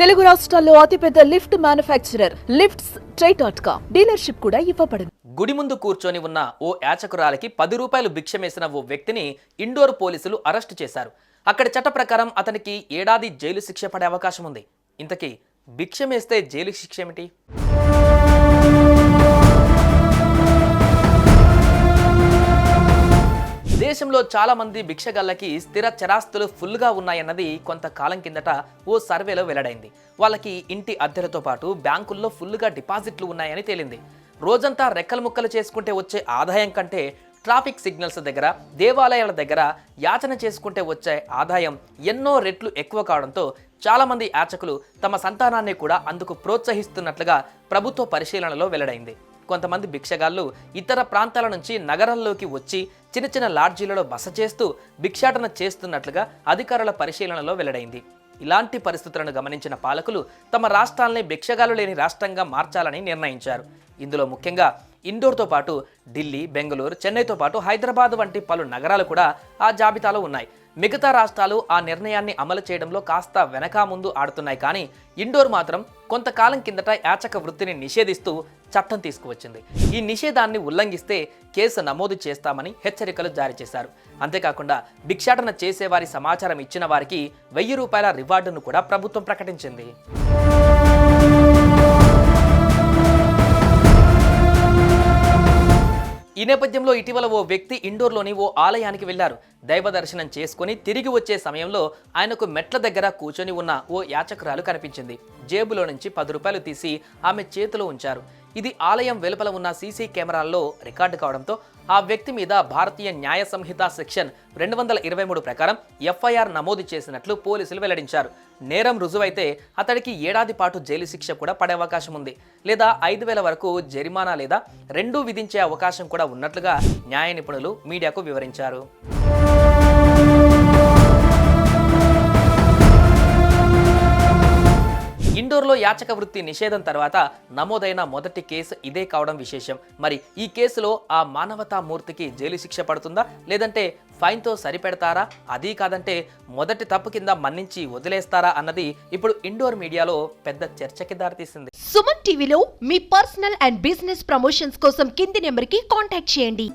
తెలుగు రాష్ట్రాల్లో అతిపెద్ద lift manufacturer lifts try dot com dealership కూడా ఇవ్వబడింది. గుడి ముందు కూర్చొని ఉన్న ఓ యాచకురాలకి పది రూపాయలు భిక్షమేసిన ఓ వ్యక్తిని ఇండోర్ పోలీసులు అరెస్టు చేశారు. అక్కడి చట్ట ప్రకారం అతనికి ఏడాది జైలు శిక్ష పడే అవకాశం ఉంది. ఇంతకీ భిక్షమేస్తే జైలు శిక్ష ఏమిటి? దేశంలో చాలా మంది భిక్షగళ్ళకి స్థిర చరాస్తులు ఫుల్గా ఉన్నాయన్నది కొంతకాలం కిందట ఓ సర్వేలో వెల్లడైంది. వాళ్ళకి ఇంటి అద్దెలతో పాటు బ్యాంకుల్లో ఫుల్గా డిపాజిట్లు ఉన్నాయని తేలింది. రోజంతా రెక్కలు ముక్కలు చేసుకుంటే వచ్చే ఆదాయం కంటే ట్రాఫిక్ సిగ్నల్స్ దగ్గర దేవాలయాల దగ్గర యాచన చేసుకుంటే వచ్చే ఆదాయం ఎన్నో రెట్లు ఎక్కువ కావడంతో చాలామంది యాచకులు తమ సంతానాన్ని కూడా అందుకు ప్రోత్సహిస్తున్నట్లుగా ప్రభుత్వ పరిశీలనలో వెల్లడైంది. కొంతమంది భిక్షగాళ్ళు ఇతర ప్రాంతాల నుంచి నగరంలోకి వచ్చి చిన్న చిన్న లాడ్జీలలో బస చేస్తూ భిక్షాటన చేస్తున్నట్లుగా అధికారుల పరిశీలనలో వెల్లడైంది. ఇలాంటి పరిస్థితులను గమనించిన పాలకులు తమ రాష్ట్రాల్ని భిక్షగాలు లేని రాష్ట్రంగా మార్చాలని నిర్ణయించారు. ఇందులో ముఖ్యంగా ఇండోర్తో పాటు ఢిల్లీ బెంగళూరు చెన్నైతో పాటు హైదరాబాద్ వంటి పలు నగరాలు కూడా ఆ జాబితాలో ఉన్నాయి. మిగతా రాష్ట్రాలు ఆ నిర్ణయాన్ని అమలు చేయడంలో కాస్త వెనకా ముందు ఆడుతున్నాయి. కానీ ఇండోర్ మాత్రం కొంతకాలం కిందట యాచక వృత్తిని నిషేధిస్తూ చట్టం తీసుకువచ్చింది. ఈ నిషేధాన్ని ఉల్లంఘిస్తే కేసు నమోదు చేస్తామని హెచ్చరికలు జారీ చేశారు. అంతేకాకుండా భిక్షాటన చేసేవారి సమాచారం ఇచ్చిన వారికి వెయ్యి రూపాయల రివార్డును కూడా ప్రభుత్వం ప్రకటించింది. ఈ నేపథ్యంలో ఇటీవల ఓ వ్యక్తి ఇండోర్లోని ఓ ఆలయానికి వెళ్ళారు. దైవ దర్శనం చేసుకుని తిరిగి వచ్చే సమయంలో ఆయనకు మెట్ల దగ్గర కూర్చొని ఉన్న ఓ యాచకురాలు కనిపించింది. జేబులో నుంచి పది రూపాయలు తీసి ఆమె చేతిలో ఉంచారు. ఇది ఆలయం వెలుపల ఉన్న సీసీ కెమెరాల్లో రికార్డు కావడంతో ఆ వ్యక్తి మీద భారతీయ న్యాయ సంహిత సెక్షన్ రెండు వందల ఇరవై మూడు ప్రకారం ఎఫ్ఐఆర్ నమోదు చేసినట్లు పోలీసులు వెల్లడించారు. నేరం రుజువైతే అతడికి ఏడాది పాటు జైలు శిక్ష కూడా పడే అవకాశం ఉంది. లేదా ఐదు వేల వరకు జరిమానా లేదా రెండూ విధించే అవకాశం కూడా ఉన్నట్లుగా న్యాయ నిపుణులు మీడియాకు వివరించారు. ఇండోర్లో యాచక వృత్తి నిషేధం తర్వాత నమోదైన మొదటి కేసు ఇదే కావడం విశేషం. మరి ఈ కేసులో ఆ మానవతా మూర్తికి జైలు శిక్ష పడుతుందా? లేదంటే ఫైన్తో సరిపెడతారా? అది కాదంటే మొదటి తప్పు కింద మన్నించి వదిలేస్తారా అన్నది ఇప్పుడు ఇండోర్ మీడియాలో పెద్ద చర్చకి దారితీసింది. సుమన్ టీవీలో మీ పర్సనల్ అండ్ బిజినెస్ ప్రమోషన్స్ కోసం కింది నెంబర్కి కాంటాక్ట్ చేయండి.